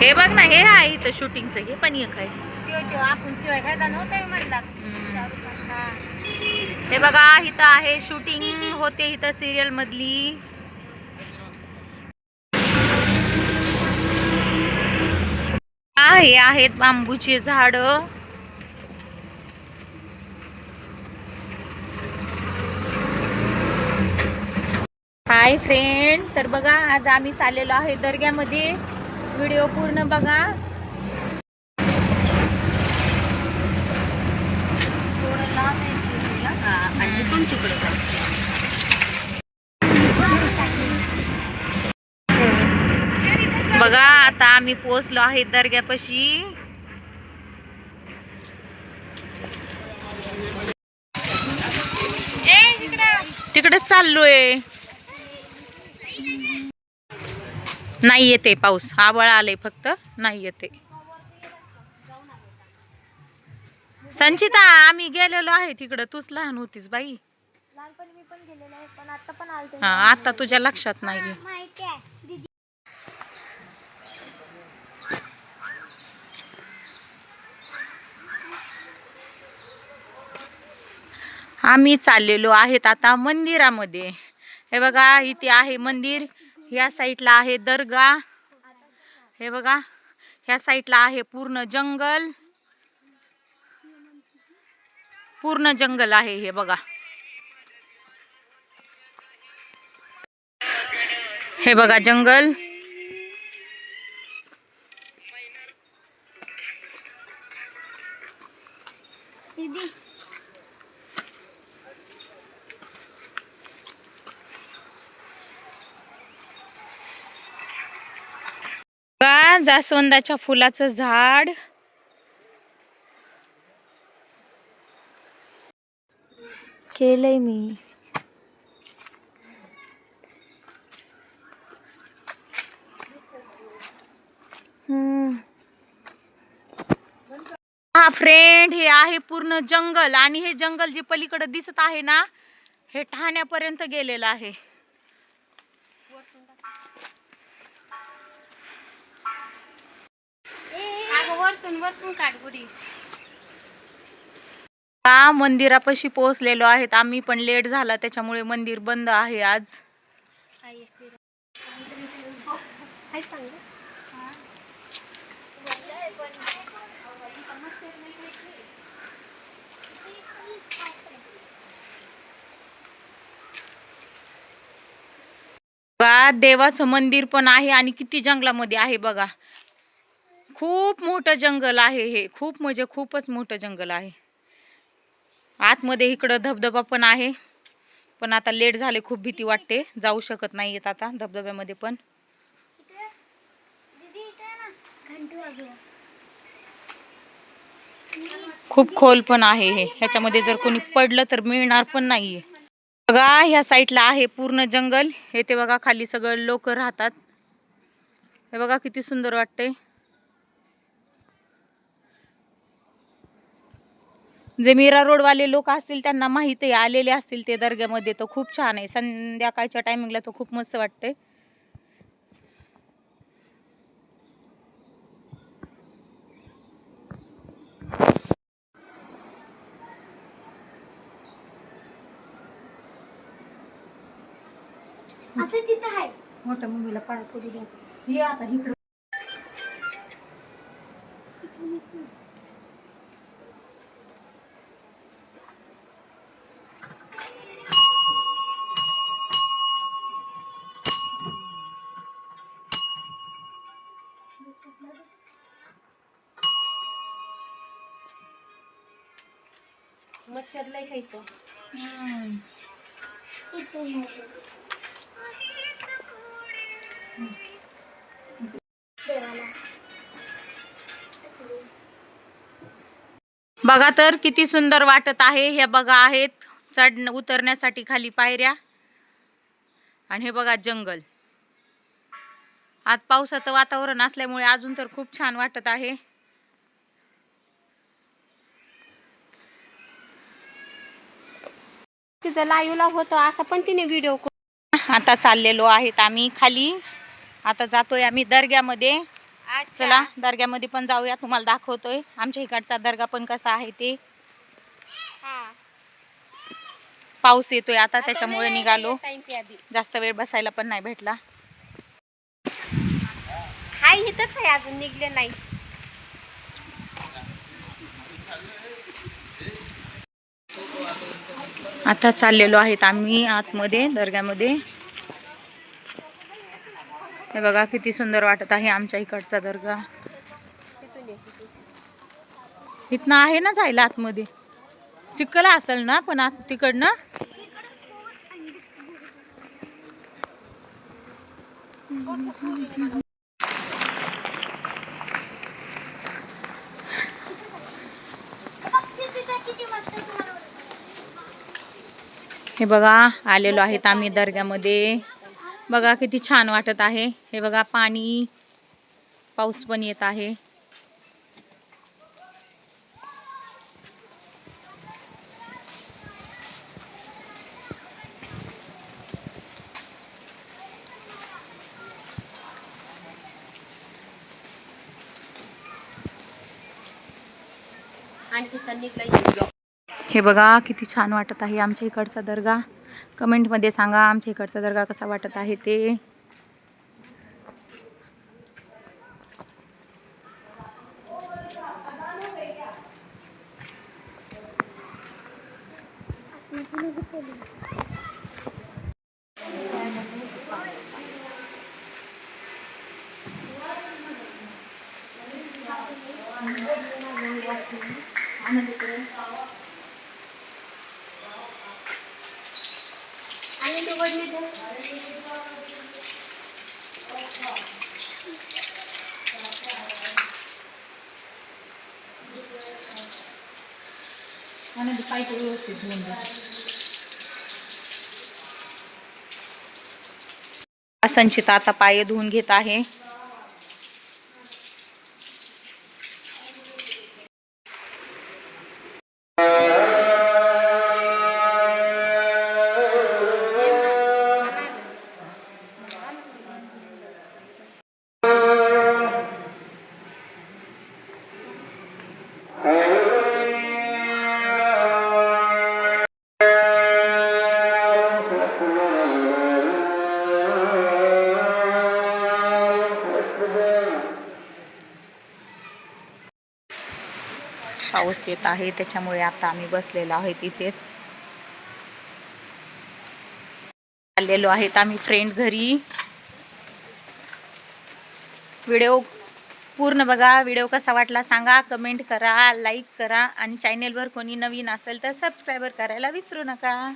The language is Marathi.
हे बघ ना हे आहे इथं शूटिंगचं हे पण एक आहे. आपण हे बघा इथं आहे शूटिंग होते इथं सिरियल मधली. हे आहेत बांबूचे झाड. हाय फ्रेंड तर बघा आज आम्ही चाललेलो आहे दर्ग्यामध्ये. व्हिडिओ पूर्ण बघा. आणि तिकडे बघा आता आम्ही पोहोचलो आहे दर्ग्यापाशी. तिकडेच चाललोय. नाही येते पाऊस. आबळ आले फक्त. नाही येते. संचिता आम्ही गेलेलो आहे तिकडं. तूच लहान होतीस बाई. आता हा आता तुझ्या लक्षात नाही आम्ही चाललेलो आहेत आता मंदिरामध्ये. हे बघा इथे आहे मंदिर. या साईडला आहे दर्गा. हे बघा ह्या साईडला आहे पूर्ण जंगल. पूर्ण जंगल आहे हे बघा. हे बघा जंगल. जास्वंदाच्या फुलाचं झाड. केलंय मी. हा फ्रेंड हे आहे पूर्ण जंगल आणि हे जंगल जे पलीकडे दिसत आहे ना हे ठाण्यापर्यंत गेलेलं आहे. वरतून वरतून काटगुडी का मंदिरापाशी पोहोचलेलो आहेत. आम्ही पण लेट झाला त्याच्यामुळे मंदिर बंद आहे आज. बघा देवाचं मंदिर पण आहे आणि किती जंगलामध्ये आहे बघा. खूप मोठं जंगल आहे हे. खूप म्हणजे खूपच मोठं जंगल आहे. आतमध्ये इकडं धबधबा पण आहे. पण आता लेट झाले खूप भीती वाटते. जाऊ शकत नाही येत आता धबधब्यामध्ये पण. खूप खोल पण आहे हे. ह्याच्यामध्ये जर कोणी पडलं तर मिळणार पण नाहीये. बघा ह्या साईडला आहे पूर्ण जंगल. हे ते बघा खाली सगळं लोक राहतात. हे बघा किती सुंदर वाटते जे मीरा रोडवाले लोक असतील त्यांना माहिती आहे आलेले असतील ते दर्ग्यामध्ये तर खूप छान आहे. संध्याकाळच्या टायमिंगला तो खूप मस्त वाटते आता तिथं आहे. मोठ्या मम्मीला पाय पडू द्या हे आता इकडं. मच्छर लय खायचं. बघा तर किती सुंदर वाटत आहे. हे बघा आहेत चढ उतरण्यासाठी खाली पायऱ्या. आणि हे बघा जंगल. आज पावसाचं वातावरण असल्यामुळे अजून तर खूप छान वाटत आहे. तिचं लाईव्हला होतं असा पण तिने व्हिडिओ आता चाललेलो आहेत आम्ही खाली. आता जातोय आम्ही दर्ग्यामध्ये. चला दर्ग्यामध्ये पण जाऊया तुम्हाला दाखवतोय. आमच्या इकडचा दर्गा पण कसा आहे ते. पाऊस येतोय आता त्याच्यामुळे निघालो. जास्त वेळ बसायला पण नाही भेटला. हाय इथंच आहे अजून निघले नाही. आता चाललेलो आहेत आम्ही आतमध्ये दर्ग्यामध्ये. हे बघा किती सुंदर वाटत आहे आमच्या इकडचा दर्गा. इथनं आहे ना जायला आतमध्ये? चिखल असेल ना पण आत तिकडनं? हे बघा आलेलो आहेत आम्ही दर्ग्यामध्ये. बघा किती छान वाटत आहे. हे बघा पाणी पाऊस पण येत आहे. आणखी त्यांनी हे बघा किती छान वाटत आहे आमच्या इकडचा दर्गा. कमेंटमध्ये सांगा आमच्या इकडचा दर्गा कसा वाटत आहे ते. आणि ते वडले ते संचिता आता पाय धुवून घेत आहे. पाऊस येत आहे त्याच्यामुळे आता आम्ही बसलेलो आहे तिथेच आलेलो आहेत आम्ही फ्रेंड घरी. व्हिडिओ पूर्ण बघा व्हिडिओ कसा वाटला सांगा कमेंट करा लाईक करा आणि चॅनेलवर कोणी नवीन असेल तर सबस्क्राईबर करायला विसरू नका.